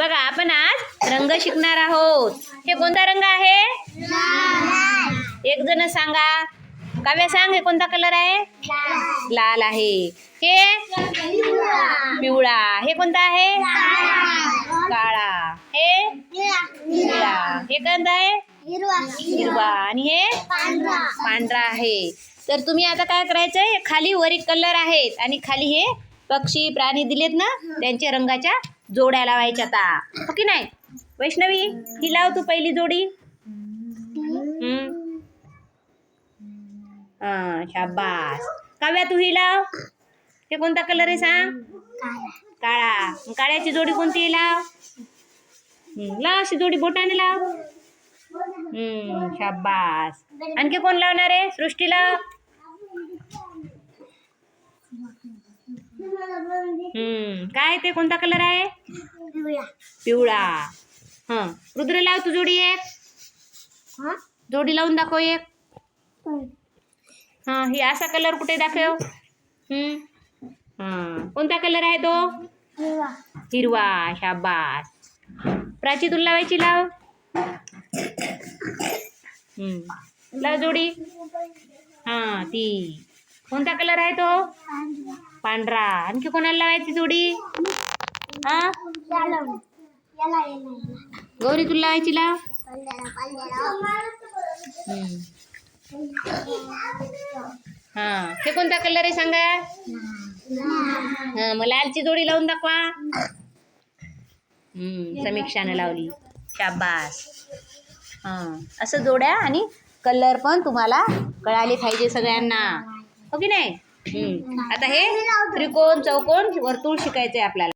बघा आपण आज रंग शिकणार आहोत. हे कोणता रंग आहे? एक जण सांगा. काव्या सांग हे कोणता कलर आहे? लाल आहे. हे? पिवळा. हे कोणता आहे? काळा. हे? निळा. हे कोणता आहे? हिरवा. आणि हे? पांढरा आहे. तर तुम्ही आता काय करायचंय? खाली वरी कलर आहेत आणि खाली हे पक्षी प्राणी दिलेत ना त्यांच्या रंगाच्या जोड्या लावायच्या आता हो की नाही? वैष्णवी ही लाव तू पहिली जोडी. शाबास. काव्या तू ही लाव. ते कोणता कलर आहे सांग? काळा. काळ्याची जोडी कोणती लाव? हम्म, लाव अशी जोडी बोटाने लाव. हम्म शाबास. आणखी कोण लावणार आहे? सृष्टीला हम्म. काय ते कोणता कलर आहे? पिवळा. हा. रुद्र लाव तू जोडी एक. जोडी लावून दाखव एक. हा ही असा कलर कुठे दाखव? हम्म. हा. कोणता कलर आहे तो? हिरवा. शाबास. प्राची तुला लावायची लाव. हम्म. लाव जोडी. हा ती. कोणता कलर आहे तो? पांढरा. आणखी कोणाला लावायची जोडी? हा? गौरी तुला लावायची लाव. हा. हे कोणता कलर आहे सांगा? हा मग लालची जोडी लावून दाखवा. हम्म, समीक्षाने लावली. शाबास. हां. असं जोड्या आणि कलर पण तुम्हाला कळाले पाहिजे सगळ्यांना. हो की नाही. आता हे त्रिकोण चौकोन वर्तुळ शिकायचं आहे आपल्याला